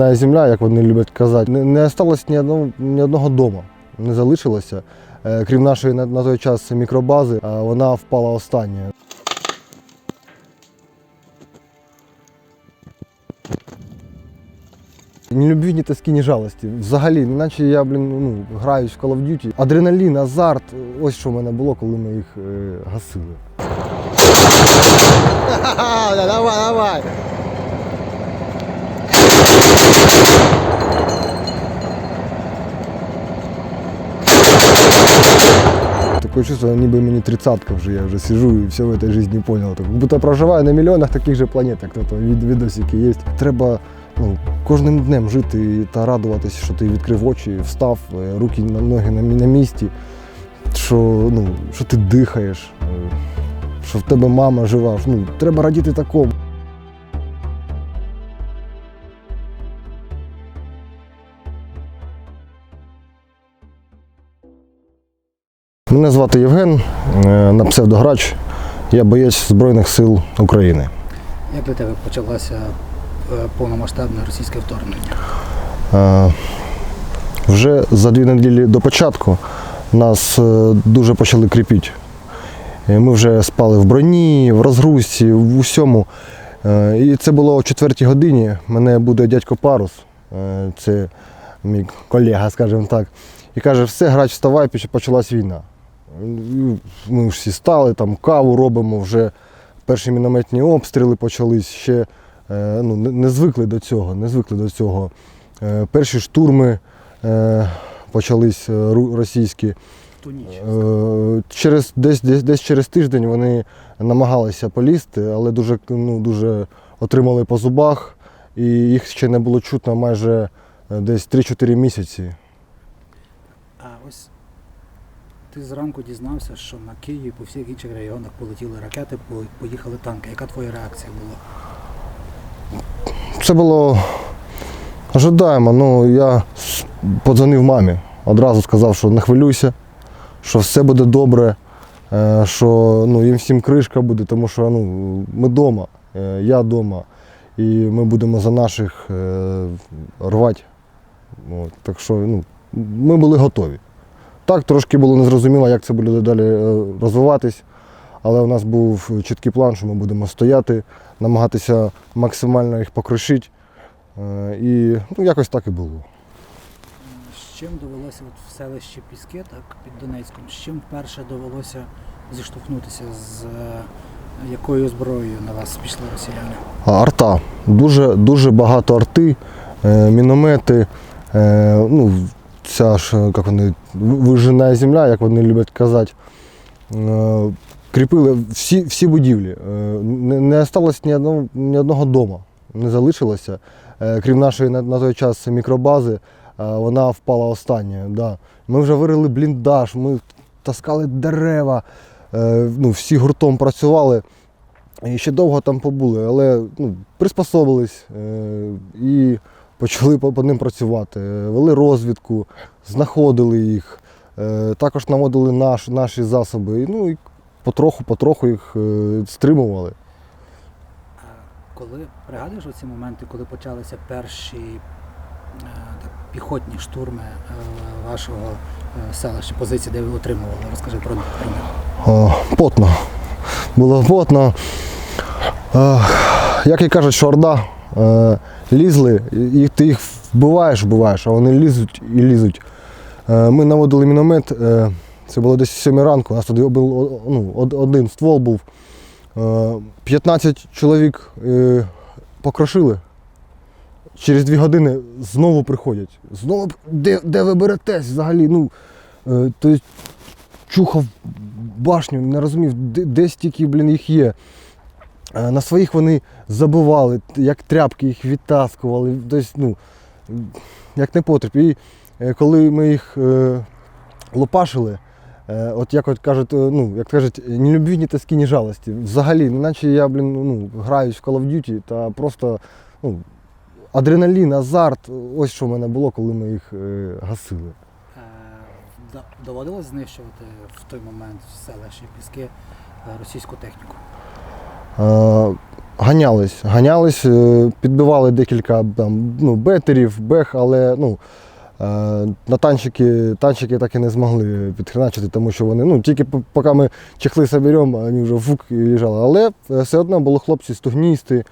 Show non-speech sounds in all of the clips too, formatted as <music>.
вижинає земля, як вони люблять казати. Не, не осталось ні одного, ні одного дому, не залишилося. Е, Крім нашої на, на той час мікробази, вона впала останньою. Ні любві, ні тоски, ні жалості. Взагалі, наче я, блін, ну, граюсь в Call of Duty. Адреналін, азарт, ось що в мене було, коли ми їх е, гасили. <laughs> Давай, давай! Такое чувство, ніби мені тридцатка вже, я вже сижу і все в этой жизни понял. Так, будто проживаю на мільйонах таких же планет, як то від, відосики є. Треба ну, кожним днем жити та радуватися, що ти відкрив очі, встав, е, руки на ноги на, на місці, що, ну, що ти дихаєш, е, що в тебе мама жива. Ну, треба радіти такому. Мене звати Євген, е, на псевдограч. Я боєць Збройних сил України. Як для тебе почалося е, повномасштабне російське вторгнення? Е, Вже за дві неділі до початку нас дуже почали кріпити. Е, Ми вже спали в броні, в розгрузці, в усьому. І це було о четвертій годині. Мене буде дядько Парус, це мій колега, скажімо так. І каже, все, грач, вставай, почалась війна. Ми всі стали, там каву робимо, вже перші мінометні обстріли почались, ще е, ну, не, звикли до цього, не звикли до цього. Е, Перші штурми е, почались російські. Через, десь, десь, десь через тиждень вони намагалися полізти, але дуже, ну, дуже отримали по зубах, і їх ще не було чутно майже десь 3-4 місяці. А ось ти зранку дізнався, що на Київ по всіх інших регіонах полетіли ракети, поїхали танки. Яка твоя реакція була? Це було ожидаємо. Ну, я подзвонив мамі. Одразу сказав, що не хвилюйся, що все буде добре, е, що ну, їм всім кришка буде, тому що ну, ми вдома, я вдома, і ми будемо за наших е, рвати. Так що ну, ми були готові. Так, трошки було незрозуміло, як це буде далі е, розвиватись, але у нас був чіткий план, що ми будемо стояти, намагатися максимально їх покришити. Е, І ну, якось так і було. З чим довелося от в селищі Піски, так, під Донецьком, з чим вперше довелося зіштовхнутися з е, якою зброєю на вас пішли росіяни? Арта. Дуже, дуже багато арти, міномети. Ну, ця ж, е, як вони, ви- вижинає земля, як вони люблять казати. Е, кріпили всі, всі будівлі. Е, не, не осталось ні одного, ні одного дому, не залишилося. Крім нашої на, на той час мікробази, вона впала останньою. Да. Ми вже вирили бліндаж, ми таскали дерева, ну, всі гуртом працювали. І ще довго там побули, але ну, приспособились і почали по, по ним працювати. Вели розвідку, знаходили їх, е, також наводили наш, наші засоби. І, ну, і потроху-потроху їх е, стримували. А коли пригадуєш оці моменти, коли почалися перші е, так, піхотні штурми е, вашого е, селища, позиції, де ви отримували? Розкажи про, них. О, потно. Було потно. Як і кажуть, що орда е, лізли, і ти їх вбиваєш, вбиваєш, а вони лізуть і лізуть. Е, ми наводили міномет, е, це було десь 7 ранку, у нас тоді був ну, один ствол був. Е, 15 чоловік е, покрошили. Через дві години знову приходять. Знову де, де ви беретесь взагалі? Ну, е, чухав башню, не розумів, де, де стільки, блін, їх є. Е, На своїх вони забивали, як тряпки їх відтаскували, тобто, ну, як не потріб. І е, коли ми їх е, лопашили, от як от кажуть, ну, як кажуть, ні любві, ні тоски, ні жалості. Взагалі, наче я, блін, ну, граюсь в Call of Duty та просто ну, адреналін, азарт, ось що в мене було, коли ми їх гасили. Доводилось знищувати в той момент в селищі Піски російську техніку? Е, ганялись, ганялись, е, підбивали декілька там, ну, бетерів, бех, але ну, е, на танчики, танчики так і не змогли підхреначити, тому що вони, ну, тільки поки ми чехли соберемо, вони вже фук і лежали. Але все одно були хлопці стугністи,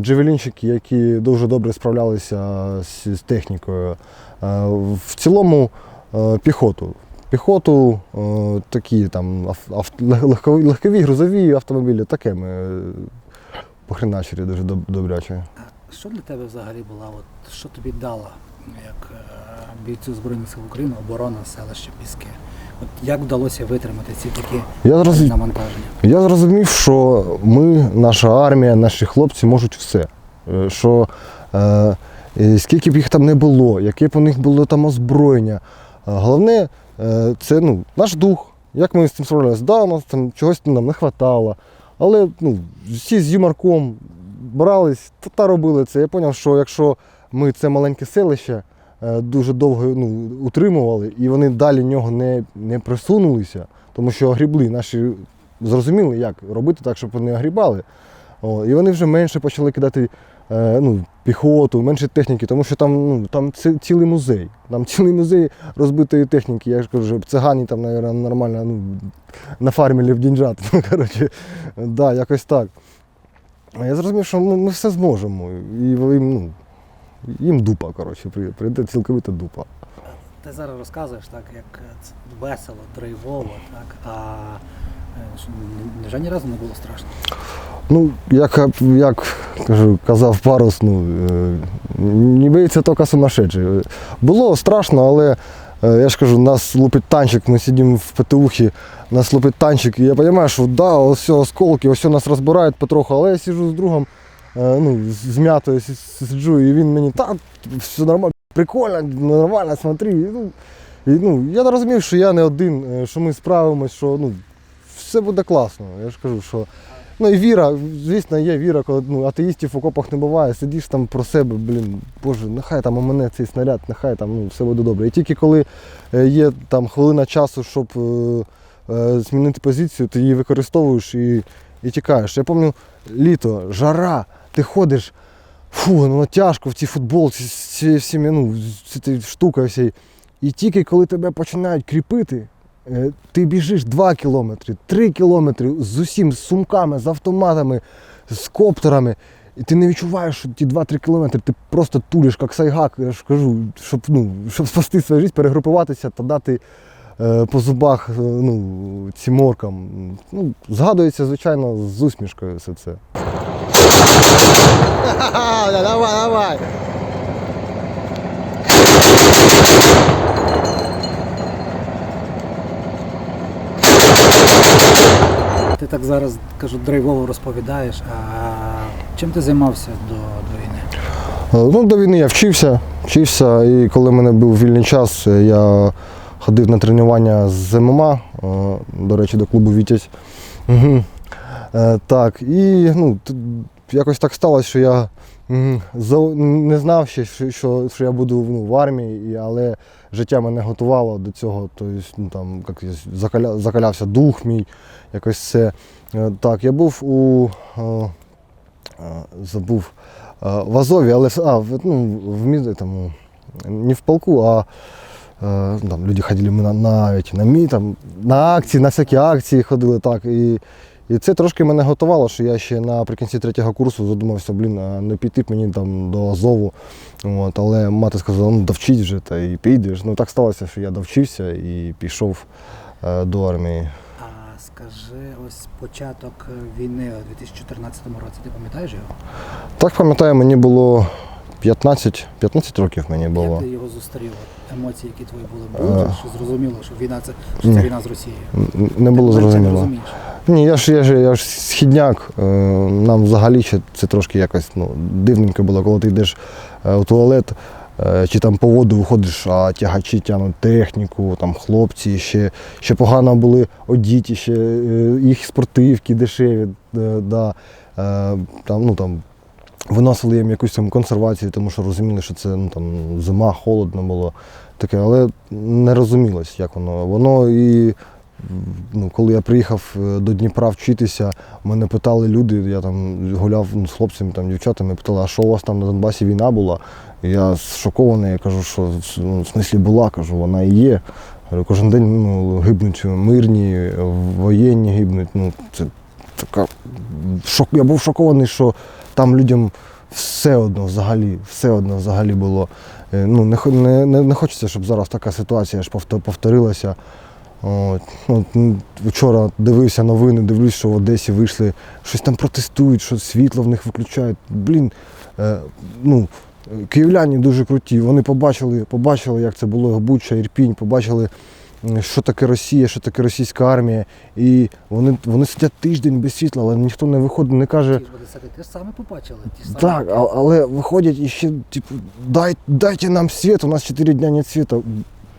джевелінчики, які дуже добре справлялися з, з технікою. В цілому піхоту. Піхоту, е, такі там легкові, легкові грузові автомобілі, таке ми е, похреначили дуже доб- добряче. Що для тебе взагалі була, от, що тобі дала як е, бійцю Збройних сил України оборона селища Піски? От як вдалося витримати ці такі Я зрозумів, навантаження? я зрозумів, що ми, наша армія, наші хлопці можуть все. Що е, скільки б їх там не було, яке б у них було там озброєння. Головне, це ну, наш дух. Як ми з цим справлялися? Да, у нас там чогось нам не вистачало. Але ну, всі з юморком брались та, та робили це. Я зрозумів, що якщо ми це маленьке селище е, дуже довго ну, утримували, і вони далі нього не, не присунулися, тому що огрібли наші зрозуміли, як робити так, щоб вони огрібали. О, і вони вже менше почали кидати е, ну, піхоту, менше техніки, тому що там, ну, там цілий музей. Там цілий музей розбитої техніки. Я ж кажу, цигані там, мабуть, нормально ну, нафармили в дінжат. <laughs> Ну, коротше, да, якось так. Я зрозумів, що ми, все зможемо. І їм, ну, їм дупа, коротше, прийде, цілковита дупа. Ти зараз розказуєш так, як е, весело, драйвово, так, а е, невже ні разу не було страшно? Ну, як, як кажу, казав парус, ну, е, ніби це тільки сумасшедший. Було страшно, але е, я ж кажу, нас лупить танчик, ми сидимо в ПТУхі, нас лупить танчик, і я розумію, що да, ось осколки, ось нас розбирають потроху, але я сиджу з другом, е, ну, з м'ятою сиджу, і він мені, та, все нормально, прикольно, нормально, смотри. І, ну, і, ну, я розумів, що я не один, е, що ми справимось, що ну, все буде класно. Я ж кажу, що Ну і віра, звісно, є віра, коли ну, атеїстів в окопах не буває, сидиш там про себе, блін, боже, нехай там у мене цей снаряд, нехай там ну, все буде добре. І тільки коли е, є там хвилина часу, щоб е, е, змінити позицію, ти її використовуєш і, і тікаєш. Я пам'ятаю, літо, жара, ти ходиш, фу, ну тяжко в цій футболці, з цією ну, штукою всією. І тільки коли тебе починають кріпити, Ти біжиш 2 кілометри, 3 кілометри з усім, з сумками, з автоматами, з коптерами. І ти не відчуваєш, що ті 2-3 кілометри ти просто тулиш, як сайгак, я ж кажу, щоб, ну, щоб спасти свою життя, перегрупуватися та дати е, по зубах е, ну, цим оркам. Ну, згадується, звичайно, з усмішкою все це. <laughs> Давай, давай! Ти так зараз кажу, драйвово розповідаєш. А чим ти займався до, до війни? Е, Ну, до війни я вчився, вчився, і коли в мене був вільний час, е, я ходив на тренування з ММА, е, до речі, до клубу Вітязь. Угу. Так, і ну, якось так сталося, що я не знав ще, що, що, я буду ну, в армії, але життя мене готувало до цього. Тобто, ну, там, як, закаля, закалявся дух мій, якось це. Е, Так, я був у. е, е, забув в Азові, але а, в, ну, в мі- там, не в полку, а ну, там, люди ходили на, навіть на, мі, там, на акції, на всякі акції ходили так. І, і це трошки мене готувало, що я ще наприкінці третього курсу задумався, блін, а не піти б мені там до Азову. От, але мати сказала, ну довчись вже та і підеш. Ну так сталося, що я довчився і пішов е, до армії. А скажи, ось початок війни у 2014 році, ти пам'ятаєш його? Так пам'ятаю, мені було 15, 15 років мені було. Як ти його зустрів? Емоції, які твої були, були, Е. що зрозуміло, що війна це, що це війна з Росією. Не було Ти зрозуміло. Ні, я ж, я ж, я ж східняк. е, Нам взагалі ще це трошки якось ну, дивненько було, коли ти йдеш е, у туалет, е, чи там по воду виходиш, а тягачі тягнуть техніку, там хлопці ще, ще погано були одіті, ще їх спортивки дешеві. Да, там, ну, там, виносили їм якусь там консервацію, тому що розуміли, що це ну, там, зима, холодно було. Таке, але не розумілось, як воно. Воно і ну, коли я приїхав е, до Дніпра вчитися, мене питали люди, я там гуляв ну, з хлопцями, там, дівчатами, питали, а що у вас там на Донбасі війна була? Я шокований, я кажу, що ну, в смислі була, кажу, вона і є. Кожен день ну, гибнуть мирні, воєнні гибнуть. Ну, це така шок. Я був шокований, що там людям все одно взагалі, все одно взагалі було. Е, Ну, не, не, не, хочеться, щоб зараз така ситуація ж повторилася. От, ну, м, вчора дивився новини, дивлюсь, що в Одесі вийшли, щось там протестують, що світло в них виключають. Блін, е, ну, київляні дуже круті. Вони побачили, побачили, як це було Буча, Ірпінь, побачили, що таке Росія, що таке російська армія. І вони, вони сидять тиждень без світла, але ніхто не виходить, не каже. Ж саме побачили. Ті ж. Так, але виходять і ще, типу, дай, дайте нам світ, у нас 4 дня нет світа.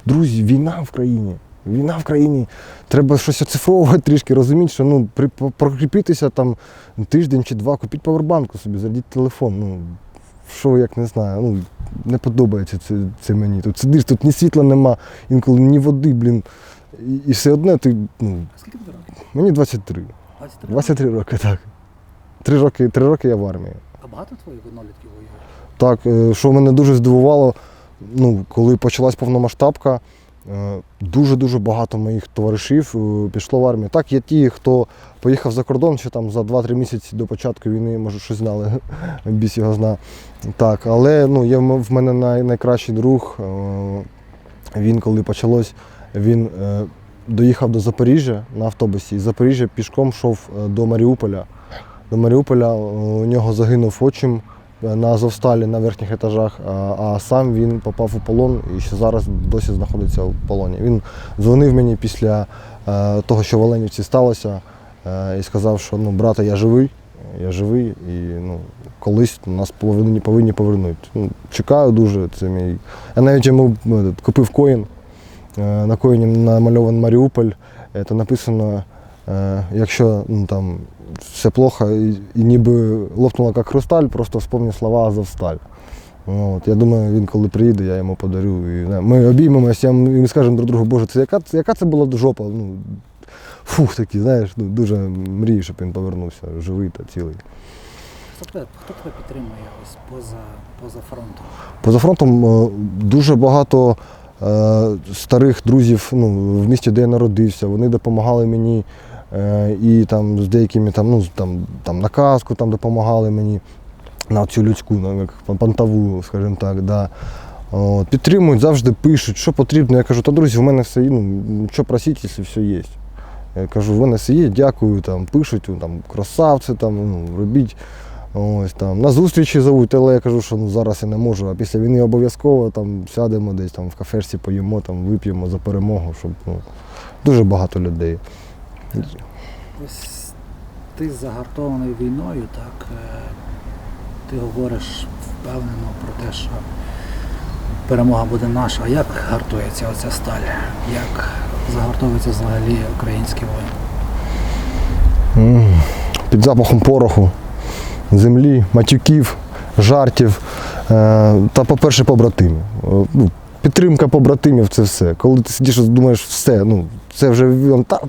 Друзі, війна в країні. Війна в країні. Треба щось оцифровувати трішки, розуміти, що ну, при, прокріпітися там тиждень чи два, купіть павербанку собі, зарядіть телефон. Ну, що як не знаю, ну, не подобається це, це мені. Тут сидиш, тут ні світла нема, інколи ні води, блін. І, і все одне ти, ну, А скільки тобі років? мені 23. 23? 23 роки, так. Три роки, три роки я в армії. А багато твоїх однолітків воює? Так, е, що мене дуже здивувало, ну, коли почалась повномасштабка, дуже-дуже багато моїх товаришів е, пішло в армію. Так, є ті, хто поїхав за кордон ще там за 2-3 місяці до початку війни, може, щось знали, <laughs> біс його зна. Так, але ну, є в мене най, найкращий друг. е, Він, коли почалось, він е, доїхав до Запоріжжя на автобусі. І Запоріжжя пішком йшов е, до Маріуполя. До Маріуполя е, у нього загинув отчим е, на Азовсталі на верхніх етажах, а, сам він попав у полон і ще зараз досі знаходиться у полоні. Він дзвонив мені після е, того, що в Оленівці сталося, е, і сказав, що ну, брате, я живий, я живий, і ну, колись нас повинні, повинні повернути. Ну, чекаю дуже. Це мій. Я навіть йому ну, купив коїн. Е, На коїні намальований Маріуполь. Це написано, е, якщо ну, там все плохо і, і ніби лопнуло як хрусталь, просто вспомни слова Азовсталь. Ну, От, я думаю, він коли приїде, я йому подарю. І, не, ми обіймемося, і ми скажемо друг другу, Боже, це яка, це яка це була жопа? Ну, фух, такий, знаєш, ну, дуже мрію, щоб він повернувся живий та цілий. Хто тебе, хто тебе підтримує ось поза, поза фронтом? Поза фронтом е, дуже багато е, старих друзів ну, в місті, де я народився, вони допомагали мені е, і там з деякими там, ну, там, там на казку там допомагали мені на цю людську, ну, як пан- пантову, скажімо так. Да. От, підтримують, завжди пишуть, що потрібно. Я кажу, та друзі, в мене все є, ну, що просіть, якщо все є. Я кажу, в мене все є, дякую, там, пишуть, ну, там, красавці, там, ну, робіть. Ось там на зустрічі зовуть, але я кажу, що ну, зараз я не можу, а після війни обов'язково там сядемо десь там в кафешці, поїмо, там вип'ємо за перемогу, щоб ну, дуже багато людей. Ось ти загартований війною, так е, ти говориш впевнено про те, що перемога буде наша. А як гартується оця сталь? Як загартовується взагалі український воїн? Під запахом пороху, землі, матюків, жартів е, та, по-перше, побратимів. Е, Ну, підтримка побратимів це все. Коли ти сидиш і думаєш, все, ну, це вже та,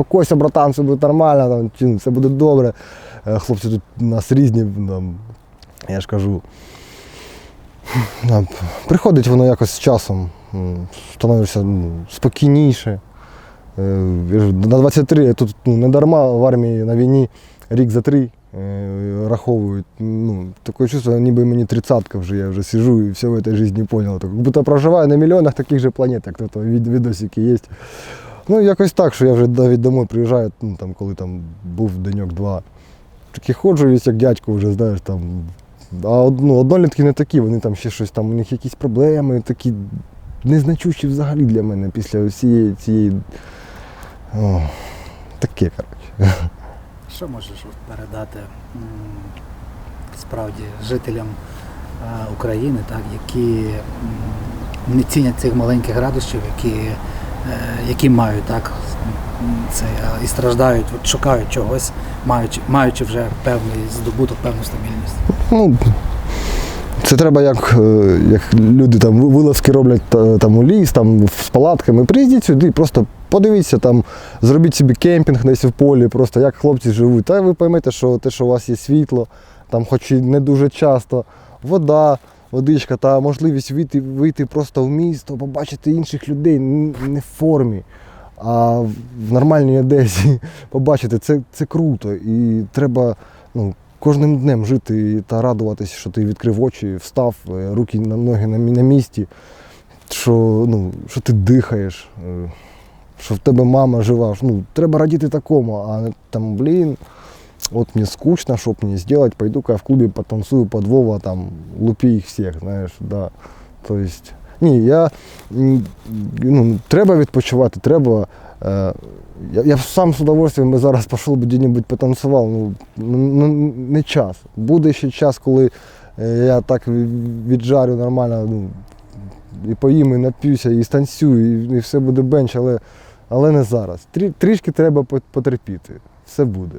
спокойся, братан, все буде нормально, там, все буде добре. Е, Хлопці тут у нас різні, там, я ж кажу. Приходить воно якось з часом, становишся ну, спокійніше. Е, На 23 я тут ну, не дарма в армії на війні рік за три е, раховують. Ну, таке чувство, ніби мені тридцатка вже, я вже сижу і все в этой жизни понял. Так, будто проживаю на мільйонах таких же планет, як тут відосики є. Ну, якось так, що я вже навіть домой приїжджаю, ну, там, коли там був деньок-два. Такий ходжу весь як дядько вже, знаєш, там. А ну, однолітки не такі, вони там ще щось, там у них якісь проблеми, такі незначущі взагалі для мене після всієї цієї о, таке, коротше. Що можеш передати справді жителям е, України, так, які не цінять цих маленьких радощів, які, які мають так, це, е, і страждають, от шукають чогось, маючи, маючи вже певний здобуток, певну стабільність. Ну, це треба, як, е, як люди там вилазки роблять там у ліс, там з палатками. Приїздіть сюди, просто Подивіться там, зробіть собі кемпінг десь в полі, просто як хлопці живуть. Та ви поймете, що те, що у вас є світло, там хоч і не дуже часто, вода, водичка та можливість вийти, вийти просто в місто, побачити інших людей не в формі, а в нормальній одежі <laughs> побачити, це, це круто. І треба ну, кожним днем жити та радуватися, що ти відкрив очі, встав, е, руки на ноги на, мі- на місці, що, ну, що ти дихаєш, е, що в тебе мама жива. Ну, треба радіти такому, а там, блін, от мені скучно, що мені зробити, пойду-ка я в клубі потанцую под Вова, там, лупи їх всіх, знаєш, да. Тобто, ні, я, ну, треба відпочивати, треба. Е, я, я сам з удовольствием би зараз пішов би де-небудь потанцював. Ну, ну, не час. Буде ще час, коли е, я так віджарю нормально, ну, і поїм, і нап'юся, і станцюю, і, і все буде бенч, але, але не зараз. Трі, трішки треба потерпіти. Все буде.